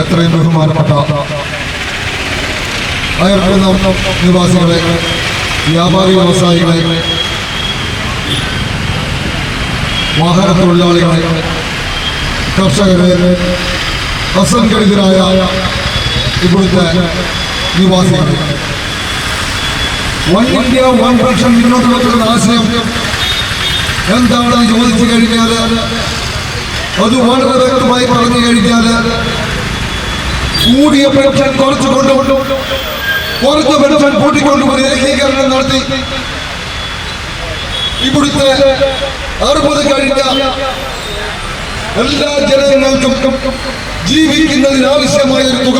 എത്രയും ബഹുമാനപ്പെട്ട അയർക്കുന്ന നിവാസികളെ വ്യാപാരി വ്യവസായികളെ വാഹന തൊഴിലാളികളെ കർഷകരെ അസംഘടിതരായ ഇവിടുത്തെ നിവാസികളെ. വൺ ഇന്ത്യ വൺ പെൻഷൻ മുന്നോട്ട് വെക്കുന്ന ആശയം എന്താണെന്ന് ചോദിച്ചു കഴിഞ്ഞാൽ അത് വളരെ വ്യക്തമായി പറഞ്ഞു കഴിഞ്ഞാൽ കൂടിയ പെൻഷൻ കുറച്ചു കൊണ്ടുകൊണ്ടും കുറച്ച് പെൻഷൻ കൂട്ടിക്കൊണ്ടുപോയി ഏകീകരണം നടത്തി. ഇവിടുത്തെ അറുപത് കഴിഞ്ഞ എല്ലാ ജനങ്ങൾക്കും ജീവിക്കുന്നതിന് ആവശ്യമായ ഒരു തുക.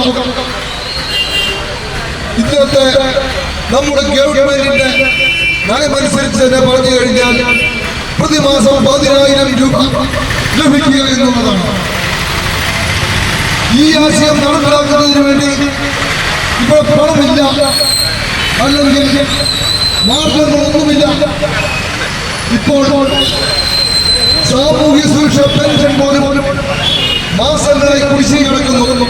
ഇന്നത്തെ നമ്മുടെ ഗവൺമെന്റിന്റെ നയമനുസരിച്ച് തന്നെ പറഞ്ഞു കഴിഞ്ഞാൽ പ്രതിമാസം പതിനായിരം രൂപ ലഭിക്കുക എന്നുള്ളതാണ്. ഈ ആശയം നടപ്പിലാക്കുന്നതിന് വേണ്ടി ഇപ്പോൾ പണമില്ല. അല്ലെങ്കിൽ മാർഗങ്ങളൊന്നുമില്ല. ഇപ്പോൾ സാമൂഹ്യ സുരക്ഷ പെൻഷൻ പോലും മാസങ്ങളായി കുടിശ്ശിക കിടക്കുന്നു.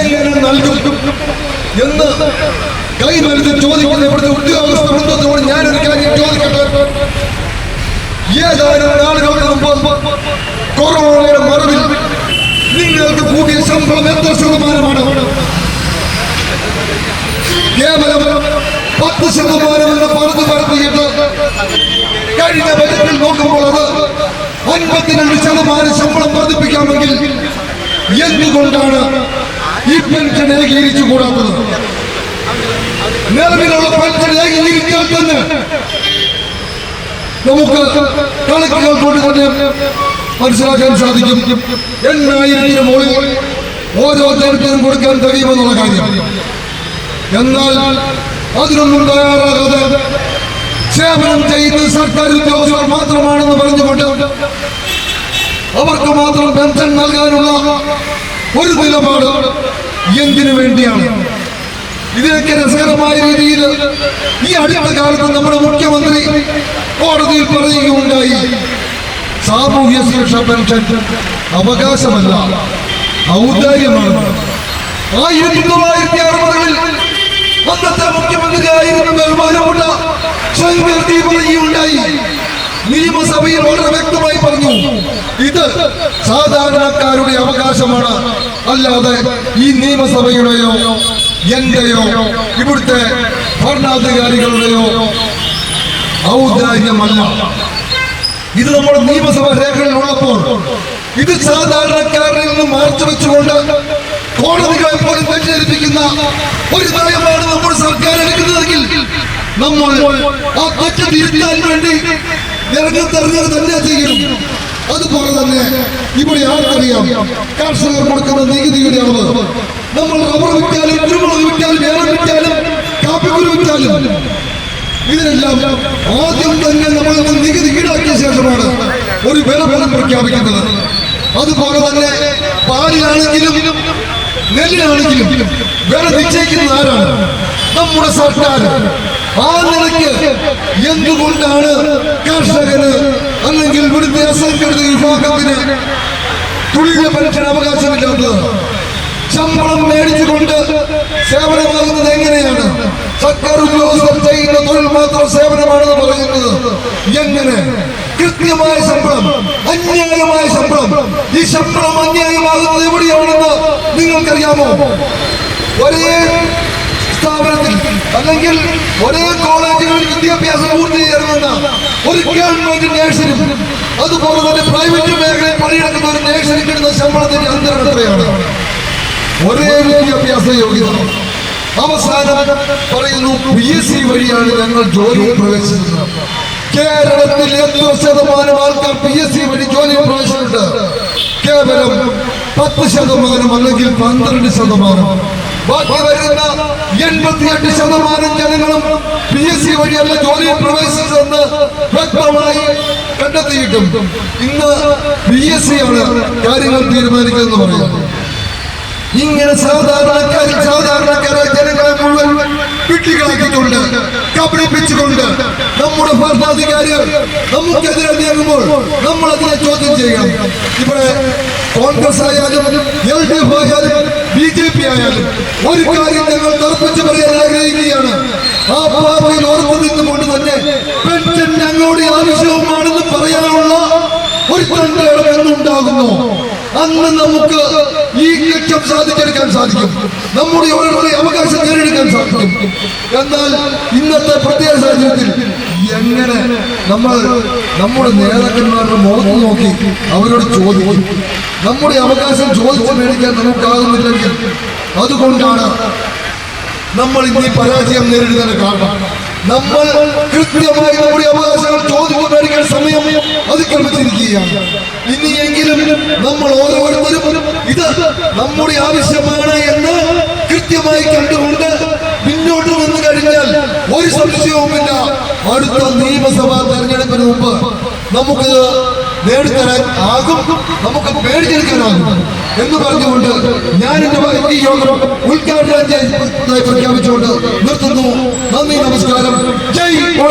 എങ്ങനെ നൽകും എന്ന് കൈമരുന്ന് ചോദിക്കുന്ന ഇവിടുത്തെ ഉദ്യോഗസ്ഥ വൃന്ദത്തോട് ഞാനൊരു കാര്യം ചോദിക്കട്ടെ? ഏതാനും നാളുകൾക്ക് മുമ്പ് കൊറോണയുടെ നിങ്ങൾക്ക് കൂടിയ ശമ്പളം എത്ര ശതമാനമാണ്? കേവലം പത്ത് ശതമാനം എന്ന് പറഞ്ഞു പറഞ്ഞിട്ട് കഴിഞ്ഞ ബജറ്റിൽ നോക്കുമ്പോൾ അത് അൻപത്തിരണ്ട് ശതമാനം ശമ്പളം വർദ്ധിപ്പിക്കാമെങ്കിൽ എന്തുകൊണ്ടാണ് ഈ പെൻഷൻ ഏകീകരിച്ചു കൂടാത്തത് നിലവിലുള്ള പെൻഷൻ ഏകീകരിക്കാൻ തന്നെ നമുക്ക് കണക്കുകൾ കൊണ്ട് തന്നെ മനസ്സിലാക്കാൻ സാധിക്കും. എണ്ണായിരത്തിന് മുകളിൽ ഓരോ ജനത്തിനും കൊടുക്കാൻ കഴിയുമെന്നുള്ള കാര്യം. എന്നാൽ അതിനൊന്നും തയ്യാറാകാതെ സേവനം ചെയ്യുന്ന സർക്കാർ ഉദ്യോഗസ്ഥർ മാത്രമാണെന്ന് പറഞ്ഞുകൊണ്ട് അവർക്ക് മാത്രം പെൻഷൻ നൽകാനുള്ള ഒരു നിലപാട് എന്തിനു വേണ്ടിയാണ്? ഇതിനൊക്കെ രസകരമായ രീതിയിൽ ഈ അടുത്ത കാലത്ത് നമ്മുടെ മുഖ്യമന്ത്രി കോടതിയിൽ പറയുകയുണ്ടായി. സാമൂഹ്യ സുരക്ഷാ പെൻഷൻ അവകാശമല്ല. ഔദാര്യമാണ്. ആയിരത്തി തൊള്ളായിരത്തി അറുപതുകളിൽ അന്നത്തെ മുഖ്യമന്ത്രിയായിരുന്ന ബഹുമാനമുള്ള ഉണ്ടായി നിയമസഭയിൽ വളരെ വ്യക്തമായി പറഞ്ഞു ഇത് സാധാരണക്കാരുടെ അവകാശമാണ്. അല്ലാതെ ഈ നിയമസഭയുടെയോ എന്റെയോ ഇവിടുത്തെ ഭരണാധികാരികളുടെയോ ഔദാര്യമല്ല. ഇത് നമ്മുടെ നിയമസഭ രേഖകളിൽ ഉള്ളപ്പോൾ ഇത് സാധാരണക്കാരിൽ നിന്ന് മാർച്ചു വെച്ചുകൊണ്ട് കോടതികളെ പോലും തെറ്റിദ്ധരിപ്പിക്കുന്ന ഒരു നയമാണ് നമ്മുടെ സർക്കാർ എടുക്കുന്നതെങ്കിൽ നമ്മൾ ആ തെറ്റ് തിരുത്താൻ വേണ്ടി ഇറങ്ങിത്തിറങ്ങുക തന്നെ ചെയ്യണം. അതുപോലെ തന്നെ ഇവിടെ ആർക്കറിയാം? കർഷകർ കൊടുക്കുന്ന നികുതിയുടെ അളവ് നമ്മൾ റബ്ബർ വിറ്റാലും ഏലം വിറ്റാലും കാപ്പിക്കുരു വിറ്റാലും ഇതിനെല്ലാം ആദ്യം തന്നെ നമ്മൾ നികുതി ഈടാക്കിയ ശേഷമാണ് ഒരു വില പോലും പ്രഖ്യാപിക്കുന്നത് അതുപോലെ തന്നെ പാലിലാണെങ്കിലും നെല്ലിനാണെങ്കിലും വില നിശ്ചയിക്കുന്നത് ആരാണ്? നമ്മുടെ സർക്കാർ. ആ നിലയ്ക്ക് എന്തുകൊണ്ടാണ് കർഷകന് അല്ലെങ്കിൽ ഇവിടുത്തെ അസംഘടിത വിഭാഗത്തിന് തുല്യ പെൻഷൻ അവകാശമില്ലാത്തത്? ശമ്പളം മേടിച്ചുകൊണ്ട് സേവനമാകുന്നത് എങ്ങനെയാണ്? സർക്കാർ ഉദ്യോഗസ്ഥർ ചെയ്യുന്ന തൊഴിൽ മാത്രം സേവനമാണെന്ന് പറയുന്നത് എങ്ങനെ? കൃത്യമായ ശമ്പളം അന്യായമായ ശമ്പളം. ഈ ശമ്പളം അന്യായമാകുന്നത് എവിടെയാണെന്ന് നിങ്ങൾക്കറിയാമോ? ഒരേ സ്ഥാപനത്തിൽ അല്ലെങ്കിൽ ഒരേ കോളേജുകളിൽ വിദ്യാഭ്യാസം പൂർത്തീകരിക്കുന്ന ഒരു ഗവൺമെന്റ് നേഴ്സിനും അതുപോലെ തന്നെ പ്രൈവറ്റ് മേഖലയിൽ പണിയെടുക്കുന്ന ഒരു നേഴ്സിന് കിട്ടുന്ന ശമ്പളത്തിന്റെ അന്തരം ഒരേ വിദ്യാഭ്യാസ യോഗ്യത. അവസാനം പറയുന്നു പി എസ് സി വഴിയാണ് ഞങ്ങൾ ജോലി പ്രവേശിച്ചത് കേരളത്തിൽ എത്ര ശതമാനം ആൾക്കാർ പി എസ് സി വഴി ജോലി പ്രവേശിച്ചിട്ടുണ്ട് കേവലം പത്ത് ശതമാനം അല്ലെങ്കിൽ പന്ത്രണ്ട് ശതമാനം. ബാക്കി വരുന്ന എൺപത്തിയെട്ട് ശതമാനം ജനങ്ങളും പി എസ് സി വഴിയല്ല ജോലിയിൽ പ്രവേശിച്ചതെന്ന് വ്യക്തമായി കണ്ടെത്തിയിട്ടും ഇന്ന് പി എസ് സി ആണ് കാര്യങ്ങൾ തീരുമാനിക്കുന്നത് പറയുന്നു ഇങ്ങനെ സാധാരണക്കാർ സാധാരണക്കാരായ ജനങ്ങളെ മുഴുവൻ വിട്ടികളാക്കിക്കൊണ്ട് കബളിപ്പിച്ചുകൊണ്ട് നമ്മുടെ ഭരണാധികാരികൾ നമുക്കെതിരെ നീങ്ങുമ്പോൾ നമ്മൾ അതിനെ ചോദ്യം ചെയ്യണം ഇവിടെ കോൺഗ്രസ് ആയാലും എൽ ഡി എഫ് ആയാലും ബി ജെ പി ആയാലും ഒരു കാര്യം ഞങ്ങൾ തറപ്പിച്ച് പറയാൻ ആഗ്രഹിക്കുകയാണ്. ആ പാർട്ടിയിൽ ഓർമ്മ നിന്നുകൊണ്ട് തന്നെ പെൻഷൻ ഞങ്ങളുടെ ആവശ്യവുമാണെന്ന് പറയാനുള്ള ഒരു കണ്ടേളം എന്നുണ്ടാകുന്നു. അന്ന് നമുക്ക് ഈ ലക്ഷ്യം സാധിച്ചെടുക്കാൻ സാധിക്കും. നമ്മുടെ ഓരോരുടെ അവകാശം നേടിയെടുക്കാൻ സാധിക്കും. എന്നാൽ ഇന്നത്തെ പ്രത്യേക സാഹചര്യത്തിൽ എങ്ങനെ നമ്മൾ നമ്മുടെ നേതാക്കന്മാരുടെ മുഖത്ത് നോക്കി അവരോട് ചോദിക്കും? നമ്മുടെ അവകാശം ചോദിച്ചു മേടിക്കാൻ നമുക്കാകുന്നില്ലെങ്കിൽ അതുകൊണ്ടാണ് നമ്മൾ ഇന്ന് പരാജയം നേരിടുന്നതിന് കാരണം. നമ്മൾ കൃത്യമായി നമ്മുടെ അവകാശങ്ങൾ ചോദ്യം മേടിക്കാൻ സമയം അതിക്രമിച്ചിരിക്കുകയാണ്. ഇനിയെങ്കിലും നമ്മൾ ഓരോരുത്തരും ഇത് നമ്മുടെ ആവശ്യമാണ് എന്ന് കൃത്യമായി കണ്ടുകൊണ്ട് മുന്നോട്ട് വന്നു കഴിഞ്ഞാൽ ഒരു സംശയവുമില്ല. അടുത്ത നിയമസഭാ തെരഞ്ഞെടുപ്പിന് മുമ്പ് നമുക്കിത് നേടിത്തരാൻ ആകും. നമുക്ക് പേടിച്ചെടുക്കാനാകും. എന്ന് പറഞ്ഞുകൊണ്ട് ഞാൻ എന്റെ ഈ യോഗം ഉദ്ഘാടനം പ്രഖ്യാപിച്ചുകൊണ്ട് നിർത്തുന്നു. നന്ദി നമസ്കാരം. ജയ് യു